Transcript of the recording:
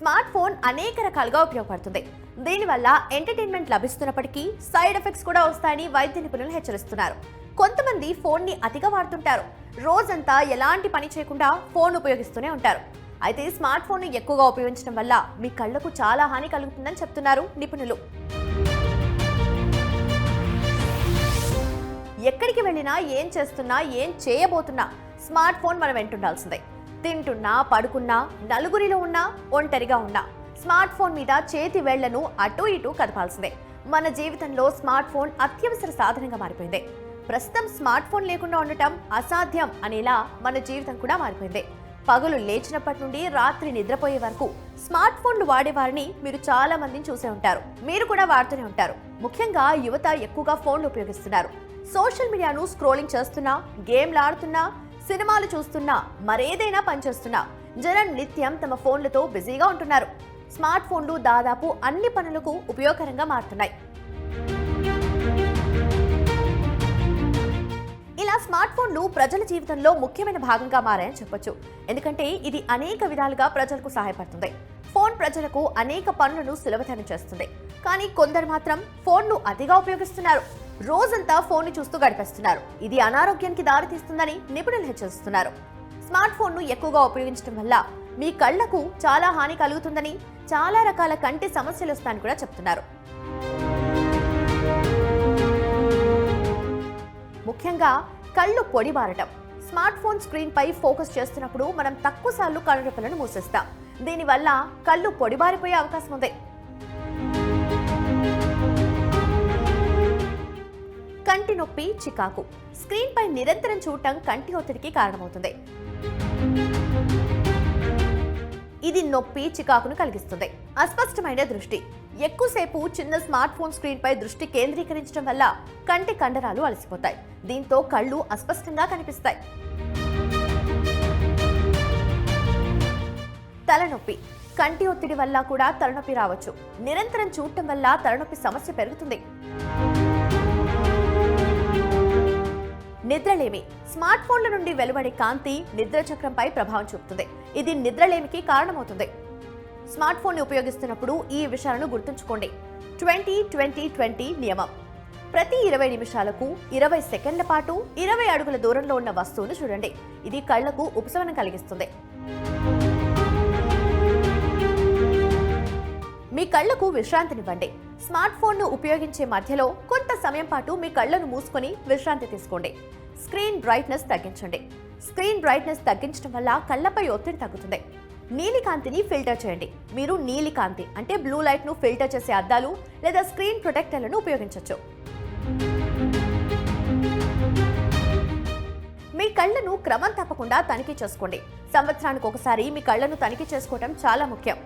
Smart phone అనేక రకాలుగా ఉపయోగపడుతుంది. దీనివల్ల ఎంటర్టైన్మెంట్ లభిస్తున్నప్పటికీ సైడ్ ఎఫెక్ట్స్ కూడా వస్తాయని వైద్య నిపుణులు హెచ్చరిస్తున్నారు. కొంతమంది ఫోన్ని అతిగా వాడుతుంటారు. రోజంతా ఎలాంటి పని చేయకుండా ఫోన్ ఉపయోగిస్తూనే ఉంటారు. అయితే స్మార్ట్ ఫోన్ ఎక్కువగా ఉపయోగించడం వల్ల మీ కళ్ళకు చాలా హాని కలుగుతుందని చెప్తున్నారు నిపుణులు. ఎక్కడికి వెళ్ళినా ఏం చేస్తున్నా ఏం చేయబోతున్నా స్మార్ట్ ఫోన్ మనం వెంటుండాల్సిందే తింటున్నా పడుకున్నా నలుగురిలో ఉన్నా ఒంటరిగా ఉన్నా. స్మార్ట్ ఫోన్ మీద చేతి వేళ్ళను అటు ఇటు కదపాల్సిందే. మన జీవితంలో స్మార్ట్ ఫోన్ అత్యవసర సాధనంగా మారిపోయింది. ప్రస్తుతం స్మార్ట్ ఫోన్ లేకుండా ఉండటం అసాధ్యం అనేలా మన జీవితం కూడా మారిపోయింది. పగలు లేచినప్పటి నుండి రాత్రి నిద్రపోయే వరకు స్మార్ట్ ఫోన్లు వాడేవారిని మీరు చాలా మందిని చూసే ఉంటారు. మీరు కూడా వాడుతూనే ఉంటారు. ముఖ్యంగా యువత ఎక్కువగా ఫోన్లు ఉపయోగిస్తున్నారు. సోషల్ మీడియాను స్క్రోలింగ్ చేస్తున్నా గేమ్లు ఆడుతున్నా సినిమాలు చూస్తున్నా మరేదైనా పనిచేస్తున్నా జనం నిత్యం తమ ఫోన్లతో బిజీగా ఉంటున్నారు. స్మార్ట్ ఫోన్లు దాదాపు అన్ని పనులకు ఉపయోగకరంగా మారుతున్నాయి. ఇలా స్మార్ట్ ఫోన్లు ప్రజల జీవితంలో ముఖ్యమైన భాగంగా మారాయని చెప్పొచ్చు. ఎందుకంటే ఇది అనేక విధాలుగా ప్రజలకు సహాయపడుతుంది. ఫోన్ ప్రజలకు అనేక పనులను సులభతరం చేస్తుంది. కానీ కొందరు మాత్రం ఫోన్ను అతిగా ఉపయోగిస్తున్నారు. రోజంతా ఫోన్ చూస్తూ గడిపేస్తున్నారు. ఇది అనారోగ్యానికి దారితీస్తుందని నిపుణులు హెచ్చరిస్తున్నారు. స్మార్ట్ ఫోన్ను ఎక్కువగా ఉపయోగించడం వల్ల మీ కళ్ళకు చాలా హాని కలుగుతుందని చాలా రకాల కంటి సమస్యలు వస్తాయని కూడా చెప్తున్నారు. ముఖ్యంగా కళ్ళు పొడిబారటం స్మార్ట్ ఫోన్ స్క్రీన్ పై ఫోకస్ చేస్తున్నప్పుడు మనం తక్కువ సార్లు రెప్పలను మూసేస్తాం. దీనివల్ల కళ్ళు పొడిబారిపోయే అవకాశం ఉంది. కంటి నొప్పి చికాకు. స్క్రీన్ పై నిరంతరం చూడటం కంటి ఒత్తిడికి కారణమవుతుంది. ఇది నొప్పి చికాకును కలిగిస్తుంది. అస్పష్టమైన దృష్టి. ఎక్కువసేపు చిన్న స్మార్ట్ ఫోన్ స్క్రీన్ పై దృష్టి కేంద్రీకరించడం వల్ల కంటి కండరాలు అలసిపోతాయి. దీంతో కళ్ళు అస్పష్టంగా కనిపిస్తాయి. తలనొప్పి. కంటి ఒత్తిడి వల్ల కూడా తలనొప్పి రావచ్చు. నిరంతరం చూడటం వల్ల తలనొప్పి సమస్య పెరుగుతుంది. నిద్రలేమి. స్మార్ట్ ఫోన్ల నుండి వెలువడే కాంతి నిద్ర చక్రంపై ప్రభావం చూపుతుంది. ఇది నిద్రలేమికి కారణమవుతుంది. స్మార్ట్ ఫోన్ ఉపయోగిస్తున్నప్పుడు ఈ విషయాలను గుర్తుంచుకోండి. ట్వంటీ ట్వంటీ ట్వంటీ నియమం. ప్రతి ఇరవై నిమిషాలకు ఇరవై సెకండ్ల పాటు ఇరవై అడుగుల దూరంలో ఉన్న వస్తువును చూడండి. ఇది కళ్ళకు ఉపశమనం కలిగిస్తుంది. మీ కళ్ళకు విశ్రాంతినివ్వండి. స్మార్ట్ ఫోన్ను ఉపయోగించే మధ్యలో కొంత సమయం పాటు మీ కళ్ళను మూసుకొని విశ్రాంతి తీసుకోండి. స్క్రీన్ బ్రైట్నెస్ తగ్గించండి. స్క్రీన్ బ్రైట్నెస్ తగ్గించడం వల్ల కళ్ళపై ఒత్తిడి తగ్గుతుంది. నీలికాంతిని ఫిల్టర్ చేయండి. మీరు నీలికాంతి అంటే బ్లూ లైట్ను ఫిల్టర్ చేసే అద్దాలు లేదా స్క్రీన్ ప్రొటెక్టర్లను ఉపయోగించవచ్చు మీ కళ్ళను క్రమం తప్పకుండా తనిఖీ చేసుకోండి. సంవత్సరానికి ఒకసారి మీ కళ్ళను తనిఖీ చేసుకోవడం చాలా ముఖ్యం.